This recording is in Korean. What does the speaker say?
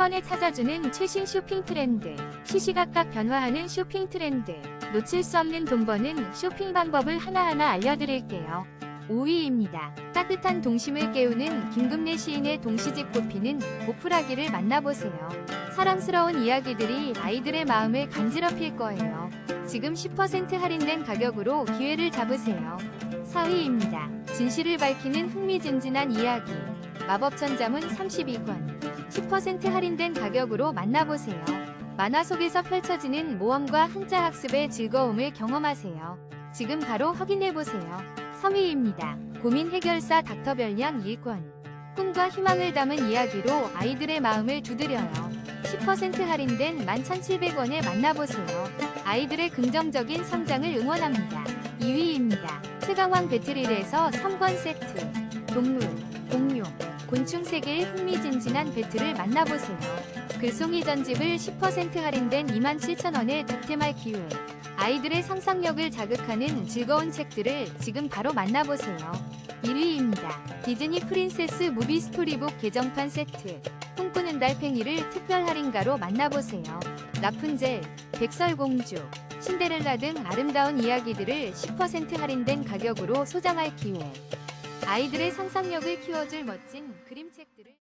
번에 찾아주는 최신 쇼핑 트렌드, 시시각각 변화하는 쇼핑 트렌드, 놓칠 수 없는 돈 버는 쇼핑 방법을 하나하나 알려드릴게요. 5위입니다. 따뜻한 동심을 깨우는 김금래 시인의 동시집 꽃피는 보풀하기를 만나보세요. 사랑스러운 이야기들이 아이들의 마음을 간지럽힐 거예요. 지금 10% 할인된 가격으로 기회를 잡으세요. 4위입니다. 진실을 밝히는 흥미진진한 이야기. 마법천자문 32권. 10% 할인된 가격으로 만나보세요. 만화 속에서 펼쳐지는 모험과 한자 학습의 즐거움을 경험하세요. 지금 바로 확인해보세요. 3위입니다. 고민 해결사 닥터별량 1권. 꿈과 희망을 담은 이야기로 아이들의 마음을 두드려요. 10% 할인된 11,700원에 만나보세요. 아이들의 긍정적인 성장을 응원합니다. 2위입니다. 최강왕 배틀일에서 3권 세트. 동물, 공룡, 곤충 세계의 흥미진진한 배틀을 만나보세요. 글송이 전집을 10% 할인된 27,000원에 득템할 기회. 아이들의 상상력을 자극하는 즐거운 책들을 지금 바로 만나보세요. 1위입니다. 디즈니 프린세스 무비 스토리북 개정판 세트. 꿈꾸는 달팽이를 특별 할인가로 만나보세요. 라푼젤, 백설공주, 신데렐라 등 아름다운 이야기들을 10% 할인된 가격으로 소장할 기회. 아이들의 상상력을 키워줄 멋진 그림책들을